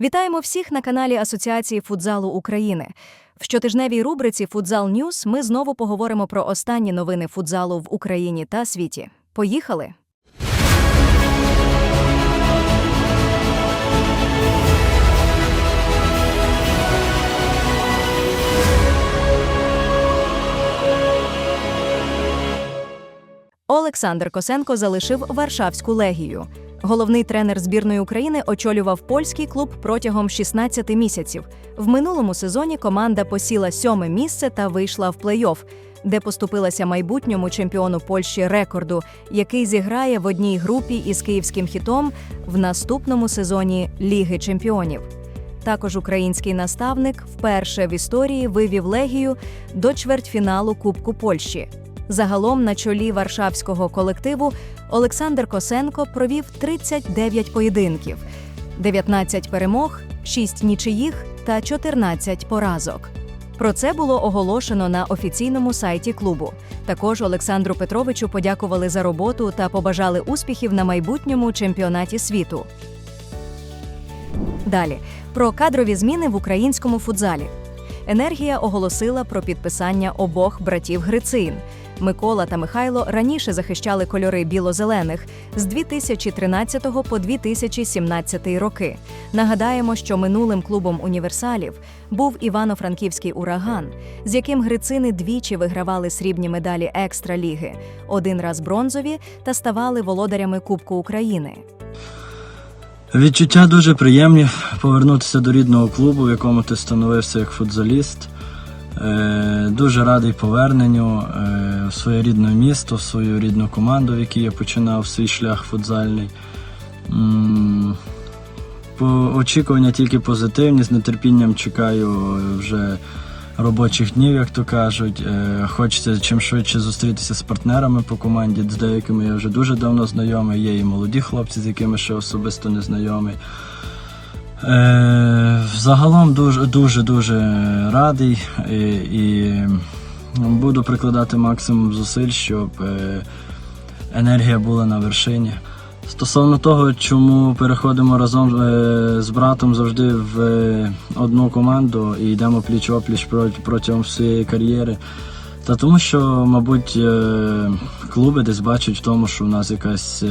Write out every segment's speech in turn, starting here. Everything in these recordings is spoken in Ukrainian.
Вітаємо всіх на каналі Асоціації футзалу України. В щотижневій рубриці Футзал Ньюс ми знову поговоримо про останні новини футзалу в Україні та світі. Поїхали! Олександр Косенко залишив Варшавську легію. Головний тренер збірної України очолював польський клуб протягом 16 місяців. В минулому сезоні команда посіла сьоме місце та вийшла в плей-офф, де поступилася майбутньому чемпіону Польщі рекорду, який зіграє в одній групі із київським хітом в наступному сезоні Ліги Чемпіонів. Також український наставник вперше в історії вивів легію до чвертьфіналу Кубку Польщі. Загалом на чолі варшавського колективу Олександр Косенко провів 39 поєдинків, 19 перемог, 6 нічиїх та 14 поразок. Про це було оголошено на офіційному сайті клубу. Також Олександру Петровичу подякували за роботу та побажали успіхів на майбутньому чемпіонаті світу. Далі про кадрові зміни в українському футзалі. Енергія оголосила про підписання обох братів Грицин. Микола та Михайло раніше захищали кольори біло-зелених з 2013 по 2017 роки. Нагадаємо, що минулим клубом універсалів був Івано-Франківський ураган, з яким грицини двічі вигравали срібні медалі екстраліги, один раз бронзові та ставали володарями Кубку України. Відчуття дуже приємні повернутися до рідного клубу, в якому ти становився як футзаліст. Е, Дуже радий поверненню е, в своє рідне місто, в свою рідну команду, в якій я починав свій шлях футзальний. По очікування тільки позитивні, з нетерпінням чекаю вже робочих днів, як то кажуть. Е, Хочеться чим швидше зустрітися з партнерами по команді. З деякими я вже дуже давно знайомий. Є і молоді хлопці, з якими ще особисто не знайомий. Е, Загалом дуже дуже дуже радий і, і буду прикладати максимум зусиль, щоб е, енергія була на вершині. Стосовно того, чому переходимо разом е, з братом завжди в е, одну команду і йдемо пліч-опліч протягом всієї кар'єри. Та тому, що, мабуть, е, клуби десь бачать в тому, що в нас якась,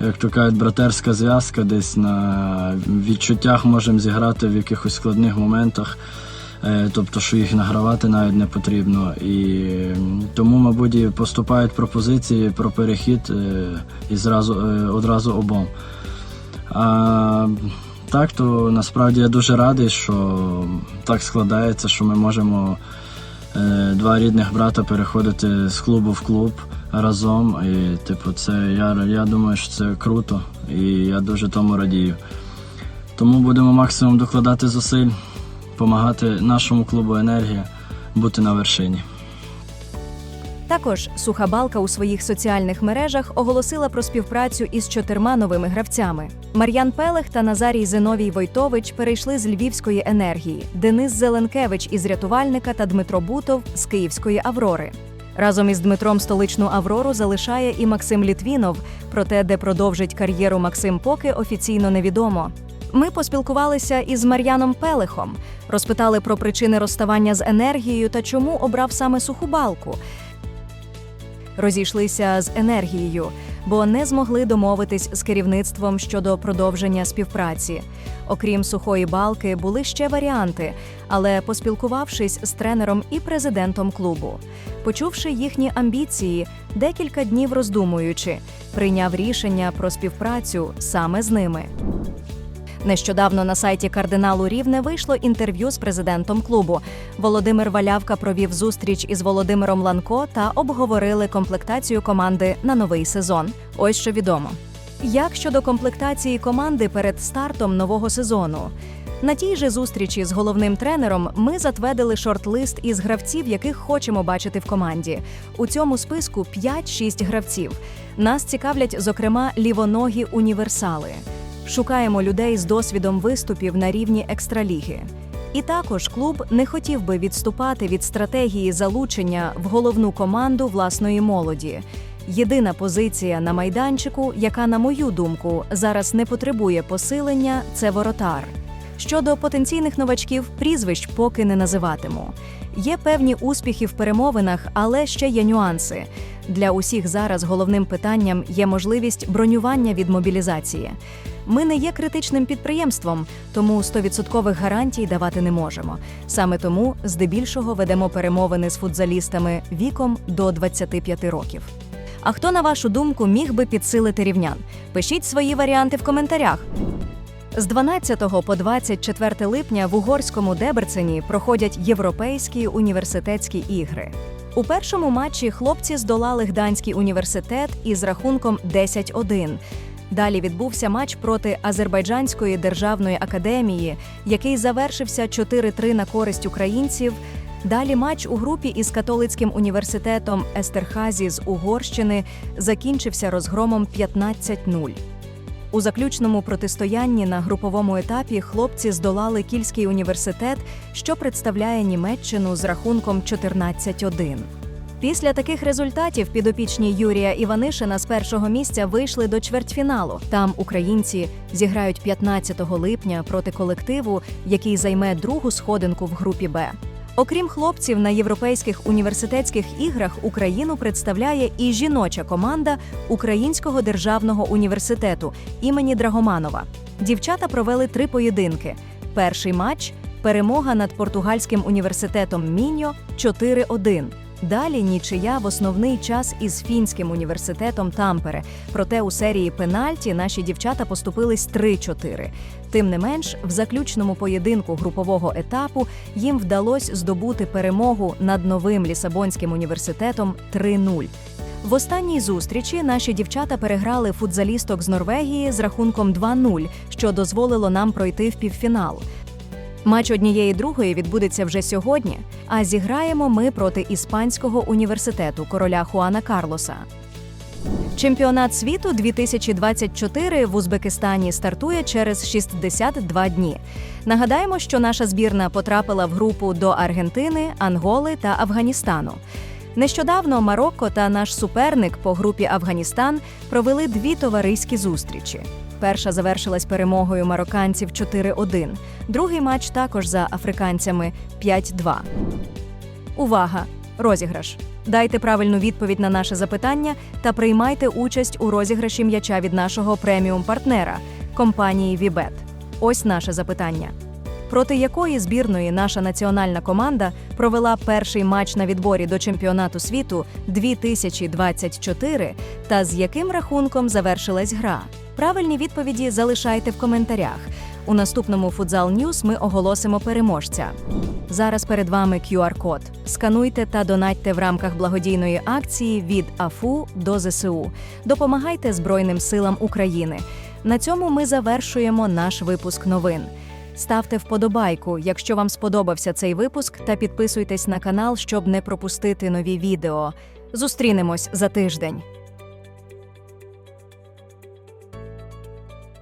як то кажуть, братерська зв'язка, десь на відчуттях можемо зіграти в якихось складних моментах. Е, Тобто, що їх награвати навіть не потрібно. І тому, мабуть, і поступають пропозиції про перехід е, і зразу, е, одразу обом. А так, то насправді я дуже радий, що так складається, що ми можемо два рідних брата переходити з клубу в клуб разом. І, типу, це я, я думаю, що це круто, і я дуже тому радію. Тому будемо максимум докладати зусиль, допомагати нашому клубу енергія бути на вершині. Також суха балка у своїх соціальних мережах оголосила про співпрацю із чотирма новими гравцями. Мар'ян Пелех та Назарій Зиновій Войтович перейшли з львівської енергії, Денис Зеленкевич із рятувальника та Дмитро Бутов з Київської Аврори. Разом із Дмитром столичну Аврору залишає і Максим Літвінов. Проте, де продовжить кар'єру Максим, поки офіційно невідомо. Ми поспілкувалися із Мар'яном Пелехом, розпитали про причини розставання з енергією та чому обрав саме суху балку розійшлися з енергією, бо не змогли домовитись з керівництвом щодо продовження співпраці. Окрім сухої балки, були ще варіанти, але поспілкувавшись з тренером і президентом клубу, почувши їхні амбіції, декілька днів роздумуючи, прийняв рішення про співпрацю саме з ними. Нещодавно на сайті кардиналу Рівне вийшло інтерв'ю з президентом клубу. Володимир Валявка провів зустріч із Володимиром Ланко та обговорили комплектацію команди на новий сезон. Ось що відомо. Як щодо комплектації команди перед стартом нового сезону? На тій же зустрічі з головним тренером ми затвердили шорт-лист із гравців, яких хочемо бачити в команді. У цьому списку 5-6 гравців. Нас цікавлять, зокрема, лівоногі універсали. Шукаємо людей з досвідом виступів на рівні екстраліги. І також клуб не хотів би відступати від стратегії залучення в головну команду власної молоді. Єдина позиція на майданчику, яка, на мою думку, зараз не потребує посилення, це воротар. Щодо потенційних новачків, прізвищ поки не називатиму. Є певні успіхи в перемовинах, але ще є нюанси. Для усіх зараз головним питанням є можливість бронювання від мобілізації. Ми не є критичним підприємством, тому 100% гарантій давати не можемо. Саме тому здебільшого ведемо перемовини з футзалістами віком до 25 років. А хто, на вашу думку, міг би підсилити рівнян? Пишіть свої варіанти в коментарях. З 12 по 24 липня в угорському Деберцені проходять європейські університетські ігри. У першому матчі хлопці здолали Гданський університет із рахунком 10-1. Далі відбувся матч проти Азербайджанської державної академії, який завершився 4-3 на користь українців. Далі матч у групі із католицьким університетом Естерхазі з Угорщини закінчився розгромом 15-0. У заключному протистоянні на груповому етапі хлопці здолали Кільський університет, що представляє Німеччину з рахунком 14-1. Після таких результатів підопічні Юрія Іванишина з першого місця вийшли до чвертьфіналу. Там українці зіграють 15 липня проти колективу, який займе другу сходинку в групі Б. Окрім хлопців, на європейських університетських іграх Україну представляє і жіноча команда Українського державного університету імені Драгоманова. Дівчата провели три поєдинки. Перший матч перемога над португальським університетом Міньо 4-1. Далі нічия в основний час із фінським університетом Тампере. Проте у серії пенальті наші дівчата поступились 3-4. Тим не менш, в заключному поєдинку групового етапу їм вдалося здобути перемогу над новим Лісабонським університетом 3-0. В останній зустрічі наші дівчата переграли футзалісток з Норвегії з рахунком 2-0, що дозволило нам пройти в півфінал. Матч однієї другої відбудеться вже сьогодні, а зіграємо ми проти іспанського університету короля Хуана Карлоса. Чемпіонат світу 2024 в Узбекистані стартує через 62 дні. Нагадаємо, що наша збірна потрапила в групу до Аргентини, Анголи та Афганістану. Нещодавно Марокко та наш суперник по групі Афганістан провели дві товариські зустрічі. Перша завершилась перемогою марокканців 4-1. Другий матч також за африканцями 5-2. Увага! Розіграш. Дайте правильну відповідь на наше запитання та приймайте участь у розіграші м'яча від нашого преміум партнера компанії Вібет. Ось наше запитання. Проти якої збірної наша національна команда провела перший матч на відборі до чемпіонату світу 2024 та з яким рахунком завершилась гра? Правильні відповіді залишайте в коментарях. У наступному Футзал Ньюс ми оголосимо переможця. Зараз перед вами QR-код. Скануйте та донатьте в рамках благодійної акції від АФУ до ЗСУ. Допомагайте Збройним силам України. На цьому ми завершуємо наш випуск новин. Ставте вподобайку, якщо вам сподобався цей випуск, та підписуйтесь на канал, щоб не пропустити нові відео. Зустрінемось за тиждень.